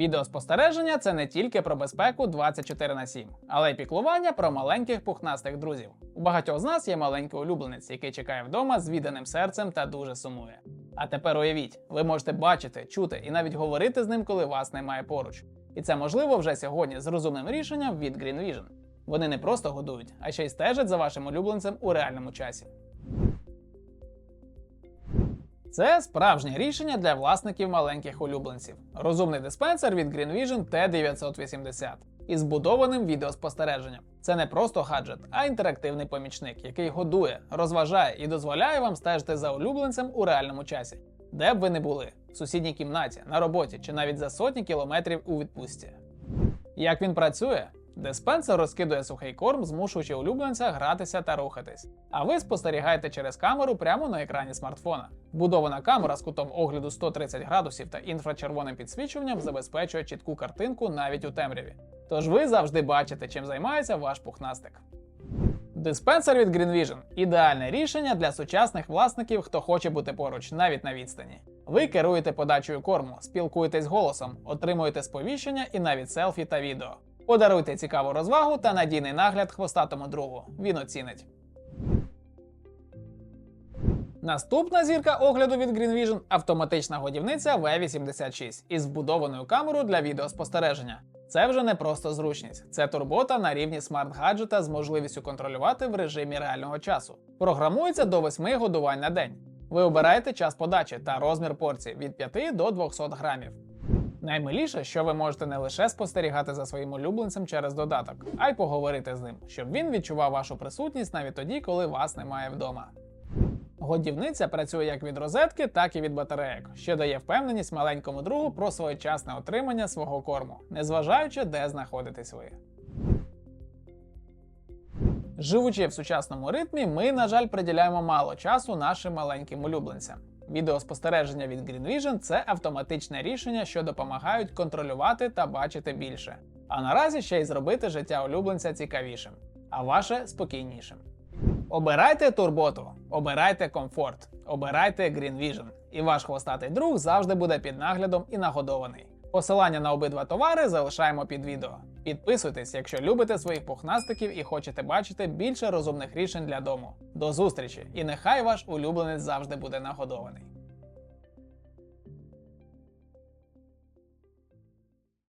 Відеоспостереження це не тільки про безпеку 24 на 7, але й піклування про маленьких пухнастих друзів. У багатьох з нас є маленький улюбленець, який чекає вдома з відданим серцем та дуже сумує. А тепер уявіть, ви можете бачити, чути і навіть говорити з ним, коли вас немає поруч. І це можливо вже сьогодні з розумним рішенням від Green Vision. Вони не просто годують, а ще й стежать за вашим улюбленцем у реальному часі. Це справжнє рішення для власників маленьких улюбленців. Розумний диспенсер від Green Vision T980 із збудованим відеоспостереженням. Це не просто гаджет, а інтерактивний помічник, який годує, розважає і дозволяє вам стежити за улюбленцем у реальному часі, де б ви не були в сусідній кімнаті, на роботі чи навіть за сотні кілометрів у відпустці. Як він працює? Диспенсер розкидує сухий корм, змушуючи улюбленця гратися та рухатись. А ви спостерігаєте через камеру прямо на екрані смартфона. Вбудована камера з кутом огляду 130 градусів та інфрачервоним підсвічуванням забезпечує чітку картинку навіть у темряві. Тож ви завжди бачите, чим займається ваш пухнастик. Диспенсер від Green Vision – ідеальне рішення для сучасних власників, хто хоче бути поруч навіть на відстані. Ви керуєте подачею корму, спілкуєтесь голосом, отримуєте сповіщення і навіть селфі та відео. Подаруйте цікаву розвагу та надійний нагляд хвостатому другу. Він оцінить. Наступна зірка огляду від Green Vision – автоматична годівниця V86 із вбудованою камерою для відеоспостереження. Це вже не просто зручність, це турбота на рівні смарт-гаджета з можливістю контролювати в режимі реального часу. Програмується до 8 годувань на день. Ви обираєте час подачі та розмір порції від 5 до 200 грамів. Наймиліше, що ви можете не лише спостерігати за своїм улюбленцем через додаток, а й поговорити з ним, щоб він відчував вашу присутність навіть тоді, коли вас немає вдома. Годівниця працює як від розетки, так і від батарейок, що дає впевненість маленькому другу про своєчасне отримання свого корму, незважаючи, де знаходитесь ви. Живучи в сучасному ритмі, ми, на жаль, приділяємо мало часу нашим маленьким улюбленцям. Відеоспостереження від Green Vision – це автоматичне рішення, що допомагають контролювати та бачити більше. А наразі ще й зробити життя улюбленця цікавішим, а ваше спокійнішим. Обирайте турботу, обирайте комфорт, обирайте Green Vision, і ваш хвостатий друг завжди буде під наглядом і нагодований. Посилання на обидва товари залишаємо під відео. Підписуйтесь, якщо любите своїх пухнастиків і хочете бачити більше розумних рішень для дому. До зустрічі! І нехай ваш улюбленець завжди буде нагодований.